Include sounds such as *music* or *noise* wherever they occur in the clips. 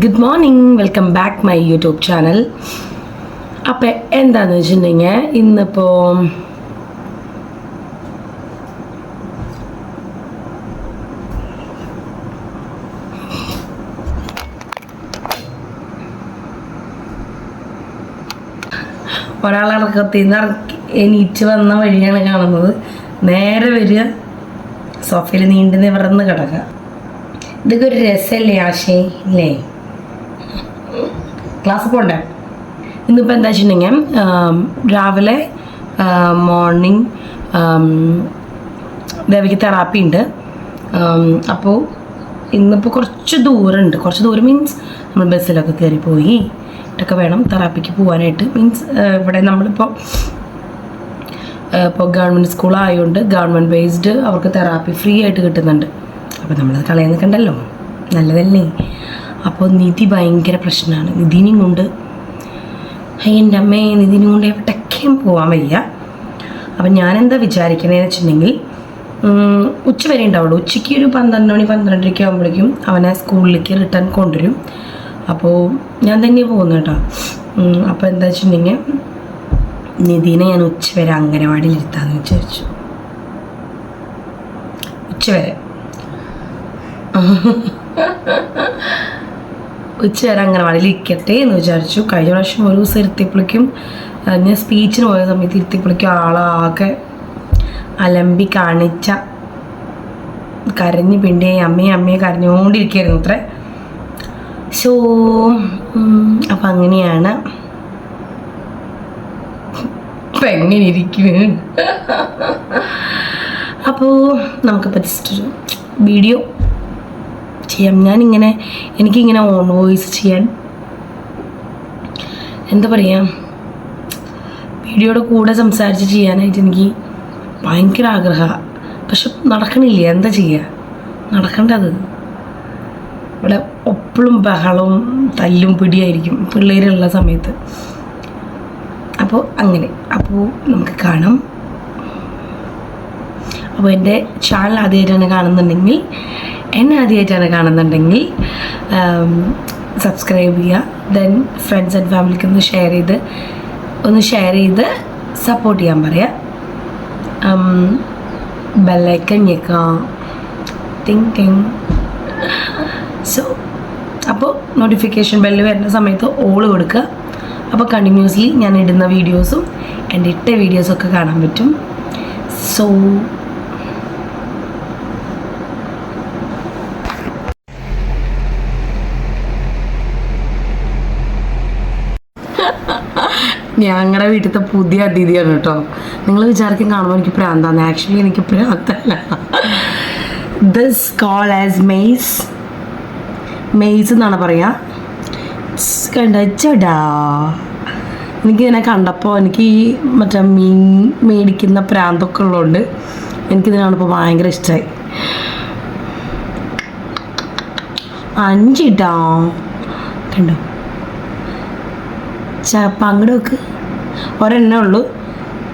Good morning welcome back my YouTube channel അപ്പം എന്താണെന്ന് വെച്ചിട്ടുണ്ടെങ്കിൽ ഇന്നിപ്പോൾ ഒരാളടക്കത്തിൽ നിന്ന് ഇറക്കി എണീറ്റ് വന്ന വഴിയാണ് കാണുന്നത്. നേരെ വരിക. സോഫയിൽ നീണ്ടു നിവർന്ന് കിടക്കുക. ഇതൊക്കെ ഒരു രസമല്ലേ ആശയം ഇല്ലേ? ക്ലാസ് പോണ്ടേ? ഇന്നിപ്പോൾ എന്താ വെച്ചിട്ടുണ്ടെങ്കിൽ രാവിലെ മോർണിംഗ് ദേവിക്ക് തെറാപ്പി ഉണ്ട്. അപ്പോൾ ഇന്നിപ്പോൾ കുറച്ച് ദൂരമുണ്ട്. കുറച്ച് ദൂരം മീൻസ് നമ്മൾ ബസ്സിലൊക്കെ കയറി പോയി ഇട്ടൊക്കെ വേണം തെറാപ്പിക്ക് പോകാനായിട്ട് മീൻസ് ഇവിടെ നമ്മളിപ്പോൾ ഇപ്പോൾ ഗവൺമെന്റ് സ്കൂളായതുകൊണ്ട് ഗവൺമെന്റ് ബേസ്ഡ് അവർക്ക് തെറാപ്പി ഫ്രീ ആയിട്ട് കിട്ടുന്നുണ്ട്. അപ്പോൾ നമ്മളത് കളയാൻ നിൽക്കണ്ടല്ലോ. നല്ലതല്ലേ? അപ്പോൾ നിധി ഭയങ്കര പ്രശ്നമാണ്. നിധിനും കൊണ്ട് എന്റെ അമ്മയെ നിധിനും കൊണ്ട് എവിടേക്കും പോകാൻ വയ്യ. അപ്പം ഞാനെന്താ വിചാരിക്കണേന്ന് വെച്ചിട്ടുണ്ടെങ്കിൽ ഉച്ച വരെ ഉണ്ടാവുള്ളൂ. ഉച്ചയ്ക്ക് ഒരു പന്ത്രണ്ട് മണി പന്ത്രണ്ടരയ്ക്ക് ആകുമ്പോഴേക്കും അവനെ സ്കൂളിലേക്ക് റിട്ടേൺ കൊണ്ടുവരും. അപ്പോൾ ഞാൻ തന്നെ പോകുന്നു കേട്ടോ. അപ്പോൾ എന്താ വെച്ചിട്ടുണ്ടെങ്കിൽ നിധീനെ ഞാൻ ഉച്ചവരെ അംഗനവാടിയിൽ ഇരുത്താമെന്ന് വിചാരിച്ചു. ഉച്ചവരെ *laughs* ഉച്ചവരെ അംഗനവാടിയിൽ ഇരിക്കട്ടെ എന്ന് വിചാരിച്ചു. കഴിഞ്ഞ പ്രാവശ്യം ഒരു ദിവസം ഇരുത്തിയപ്പോഴേക്കും ഞാൻ സ്പീച്ചിന് പോയ സമയത്ത് ഇരുത്തിയപ്പോഴേക്കും ആളാകെ അലമ്പി കാണിച്ച കരഞ്ഞ് പിണ്ടി അമ്മയെ അമ്മയെ കരഞ്ഞുകൊണ്ടിരിക്കുകയായിരുന്നു അത്രേ. സോ അപ്പം അങ്ങനെയാണ് എങ്ങനെ ഇരിക്കുന്നു? അപ്പോൾ നമുക്ക് ഒരു വീഡിയോ ചെയ്യാം. ഞാനിങ്ങനെ എനിക്കിങ്ങനെ ഓൺ വോയിസ് ചെയ്യാൻ എന്താ പറയുക വീഡിയോയുടെ കൂടെ സംസാരിച്ച് ചെയ്യാനായിട്ട് എനിക്ക് ഭയങ്കര ആഗ്രഹമാണ് പക്ഷെ നടക്കണില്ല എന്താ ചെയ്യുക നടക്കേണ്ടത്. ഇവിടെ എപ്പോഴും ബഹളവും തല്ലും പിടിയായിരിക്കും പിള്ളേരുള്ള സമയത്ത്. അപ്പോൾ അങ്ങനെ അപ്പോൾ നമുക്ക് കാണാം. അപ്പോൾ എന്റെ ചാനൽ ആദ്യമായിട്ടാണ് കാണുന്നുണ്ടെങ്കിൽ എന്നെ ആദ്യമായിട്ടാണ് കാണുന്നുണ്ടെങ്കിൽ സബ്സ്ക്രൈബ് ചെയ്യുക. ദെൻ ഫ്രണ്ട്സ് ആൻഡ് ഫാമിലിക്ക് ഒന്ന് ഷെയർ ചെയ്ത് ഒന്ന് ഷെയർ ചെയ്ത് സപ്പോർട്ട് ചെയ്യാൻ പറയാം. ബെല്ലൈക്കൺ ഞെക്കാം. തിങ് തിങ് സോ അപ്പോൾ നോട്ടിഫിക്കേഷൻ ബെല്ല് വരുന്ന സമയത്ത് ഓൾ കൊടുക്കുക. അപ്പോൾ കണ്ടിന്യൂസ്ലി ഞാൻ ഇടുന്ന വീഡിയോസും എന്റെ ഇട്ട വീഡിയോസൊക്കെ കാണാൻ പറ്റും. സോ ഞങ്ങളുടെ വീട്ടിലത്തെ പുതിയ അതിഥിയാണ് കേട്ടോ നിങ്ങൾ വിചാരിക്കും കാണുമ്പോൾ എനിക്ക് പ്രാന്താന്ന്. ആക്ച്വലി എനിക്ക് പ്രാന്തല്ല. This call as maze maze എന്നാണ് പറയുക കണ്ട ചടാ എനിക്കിതിനെ കണ്ടപ്പോൾ എനിക്ക് ഈ മറ്റേ മീൻ മേടിക്കുന്ന പ്രാന്തൊക്കെ ഉള്ളതുകൊണ്ട് എനിക്കിതിനാണിപ്പോൾ ഭയങ്കര ഇഷ്ടമായി അഞ്ചിട്ടാ. കണ്ടോ? ച അങ്ങോട്ട് വെക്ക് ഒരെണ്ണേ ഉള്ളൂ.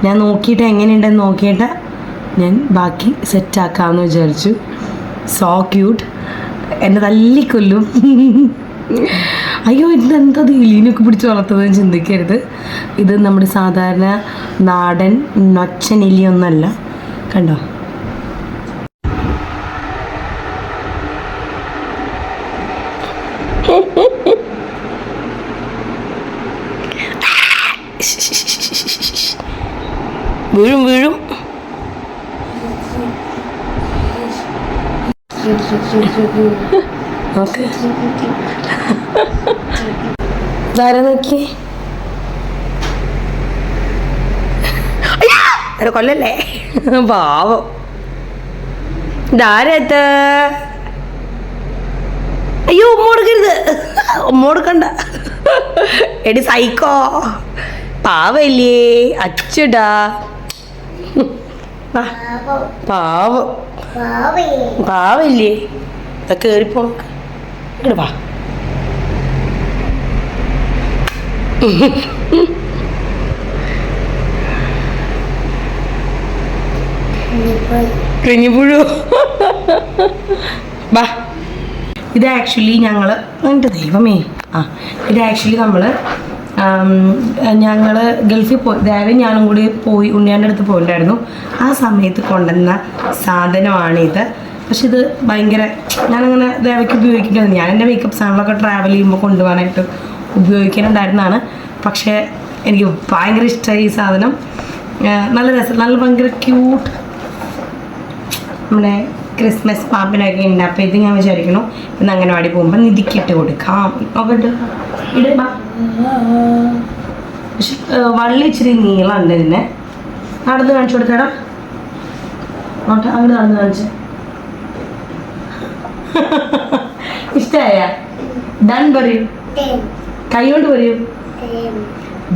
ഞാൻ നോക്കിയിട്ട് എങ്ങനെയുണ്ടെന്ന് നോക്കിയിട്ട് ഞാൻ ബാക്കി സെറ്റാക്കാമെന്ന് വിചാരിച്ചു. സോ ക്യൂട്ട് എന്നെ തല്ലിക്കൊല്ലും. അയ്യോ ഇതെന്തത് ഇലീനൊക്കെ പിടിച്ച് വളർത്തതെന്ന് ചിന്തിക്കരുത്. ഇത് നമ്മുടെ സാധാരണ നാടൻ നൊച്ചൻ ഇലിയൊന്നല്ല കണ്ടോ? വീഴും വീഴും. അയ്യോ! കൊല്ലല്ലേ? പാവം. ഇതാരത്ത് അയ്യോ ഉമ്മ കൊടുക്കരുത്. ഉമ്മ കൊടുക്കണ്ട. എടി സൈക്കോ. പാവല്ലേ അച്ചടാ. പാവം. പാവില്ലേ ഇതാ കേറിപ്പോണ ഇങ്ങോട്ട് വാ. ഇത് ആക്ച്വലി ഞങ്ങൾ എന്റെ ദൈവമേ. ആ ഇത് ആക്ച്വലി നമ്മൾ ഞങ്ങൾ ഗൾഫിൽ പോയി ദേവൻ ഞാനും കൂടി പോയി ഉണ്ണിയാന്റെ അടുത്ത് പോയിട്ടുണ്ടായിരുന്നു ആ സമയത്ത് കൊണ്ടുവന്ന സാധനമാണിത്. പക്ഷെ ഇത് ഭയങ്കര ഞാനങ്ങനെ ദേവയ്ക്ക് ഉപയോഗിക്കുന്നത് ഞാൻ എന്റെ മേക്കപ്പ് സാധനങ്ങളൊക്കെ ട്രാവൽ ചെയ്യുമ്പോൾ കൊണ്ടുപോകാനായിട്ട് ഉപയോഗിക്കാനുണ്ടായിരുന്നതാണ്. പക്ഷേ എനിക്ക് ഭയങ്കര ഇഷ്ടമായി ഈ സാധനം. നല്ല രസം നല്ല ഭയങ്കര ക്യൂട്ട് നമ്മുടെ ക്രിസ്മസ് പാമ്പിനൊക്കെ ഉണ്ട്. അപ്പോൾ ഇത് ഞാൻ വിചാരിക്കണു ഇന്ന് അംഗനവാടി പോകുമ്പോൾ നിധിക്കിട്ട് കൊടുക്കാം. നോക്കട്ട് ഇട് ബാ. പക്ഷെ വള്ളി ഇച്ചിരി നീളമുണ്ട് ഇതിനെ. നടന്ന് കാണിച്ചു കൊടുക്കടാ. നോട്ടെ അങ്ങോട്ട് നടന്ന് കാണിച്ച്. ഇഷ്ടമായ ഡൺ പറയൂ. കൈ കൊണ്ട് പറയൂ.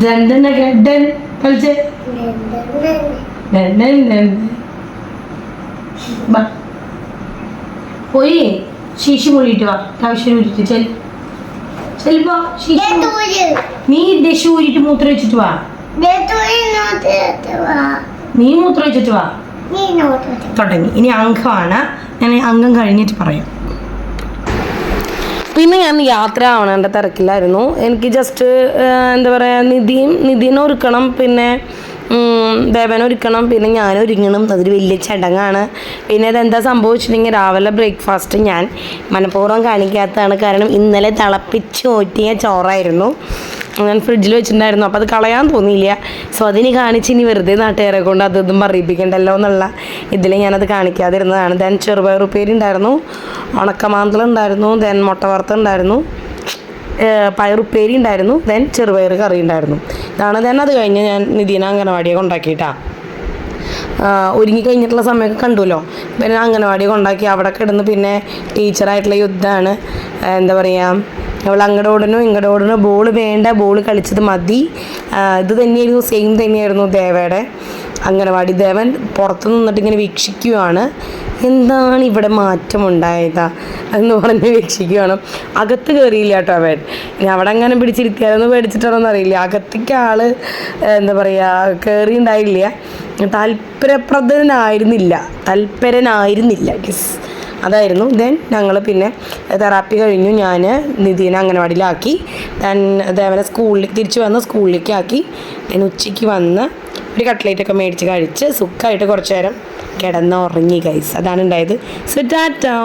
ഡൻ ഒക്കെ ഡൻ കളിച്ചേ. ഡൻ ഡൻ ഡൻ പോയി. ശീശി മൂടിയിട്ട് വാ. ആവശ്യം ഊരിട്ട് ചെൽ ചെൽപ്പോ ശീശി. നീ ദശ ഊരിട്ട് മൂത്രം വെച്ചിട്ട് വാ. നീ മൂത്രം വെച്ചിട്ട് വാ. തുടങ്ങി. ഇനി അംഗമാണ്. ഞാൻ അംഗം കഴിഞ്ഞിട്ട് പറയാം. പിന്നെ ഞാൻ യാത്ര ആവണേണ്ട തിരക്കിലായിരുന്നു. എനിക്ക് ജസ്റ്റ് എന്താ പറയുക നിധിയും നിധിനെ ഒരുക്കണം. പിന്നെ ഉം, ദേവനെ ഒരുക്കണം പിന്നെ ഞാൻ ഒരുങ്ങണം. അതൊരു വലിയ ചടങ്ങാണ്. പിന്നെ അതെന്താ സംഭവിച്ചിട്ടുണ്ടെങ്കിൽ രാവിലെ ബ്രേക്ക്ഫാസ്റ്റ് ഞാൻ മനഃപൂർവം കാണിക്കാത്തതാണ്. കാരണം ഇന്നലെ തിളപ്പിച്ച് ഓറ്റിയ ചോറായിരുന്നു. ഞാൻ ഫ്രിഡ്ജിൽ വെച്ചിട്ടുണ്ടായിരുന്നു. അപ്പോൾ അത് കളയാൻ തോന്നിയില്ല. സോ അതിനി കാണിച്ച് ഇനി വെറുതെ നാട്ടുകാരെ കൊണ്ട് അത് ഇതും പറയിപ്പിക്കണ്ടല്ലോ എന്നുള്ള ഇതിൽ ഞാനത് കാണിക്കാതിരുന്നതാണ്. ദെൻ ചെറുപയർ ഉപ്പേരി ഉണ്ടായിരുന്നു. ഉണക്കമാന്തൽ ഉണ്ടായിരുന്നു. ദെൻ മുട്ട വറുത്ത ഉണ്ടായിരുന്നു. പയറുപ്പേരി ഉണ്ടായിരുന്നു. ദെൻ ചെറുപയർ കറി ഉണ്ടായിരുന്നു. ഇതാണ് ദെൻ അത് കഴിഞ്ഞ് ഞാൻ നിധീന അംഗനവാടിയെ കൊണ്ടാക്കിയിട്ടാ. ഒരുങ്ങി കഴിഞ്ഞിട്ടുള്ള സമയമൊക്കെ കണ്ടുല്ലോ. പിന്നെ അംഗനവാടി കൊണ്ടാക്കി അവിടെ കിടന്ന് പിന്നെ ടീച്ചറായിട്ടുള്ള യുദ്ധമാണ്. എന്താ പറയുക അവൾ അങ്ങോട്ട് ഓടണു ഇങ്ങോട്ട് ഓടണു ബോൾ വേണ്ട ബോൾ കളിച്ചത് മതി. ഇത് തന്നെയായിരുന്നു സെയിം തന്നെയായിരുന്നു ദേവയുടെ അംഗനവാടി. ദേവൻ പുറത്ത് നിന്നിട്ട് ഇങ്ങനെ വീക്ഷിക്കുകയാണ് എന്താണ് ഇവിടെ മാറ്റമുണ്ടായതാ എന്ന് പറഞ്ഞ് വീക്ഷിക്കുകയാണ്. അകത്ത് കയറിയില്ല കേട്ടോ അവൻ. ഇനി അവിടെ അങ്ങനെ പിടിച്ചിരുത്തിയാലൊന്നും പേടിച്ചിട്ടാണോന്ന് അറിയില്ല. അകത്തേക്ക് ആൾ എന്താ പറയുക കയറിയുണ്ടായില്ല താല്പര്യപ്രദനായിരുന്നില്ല. തൽപരനായിരുന്നില്ല യെസ് അതായിരുന്നു. ദെൻ ഞങ്ങൾ പിന്നെ തെറാപ്പി കഴിഞ്ഞു. ഞാൻ നിധിനെ അംഗനവാടിയിലാക്കി. ദെൻ അതേപോലെ സ്കൂളിലേക്ക് തിരിച്ചു വന്ന് സ്കൂളിലേക്ക് ആക്കി ഉച്ചയ്ക്ക് വന്ന് ഒരു കട്ട്ലേറ്റ് ഒക്കെ മേടിച്ച് കഴിച്ച് സുഖമായിട്ട് കുറച്ച് നേരം കിടന്ന് ഉറങ്ങി ഗൈസ് അതാണ് ഉണ്ടായത്. So tata.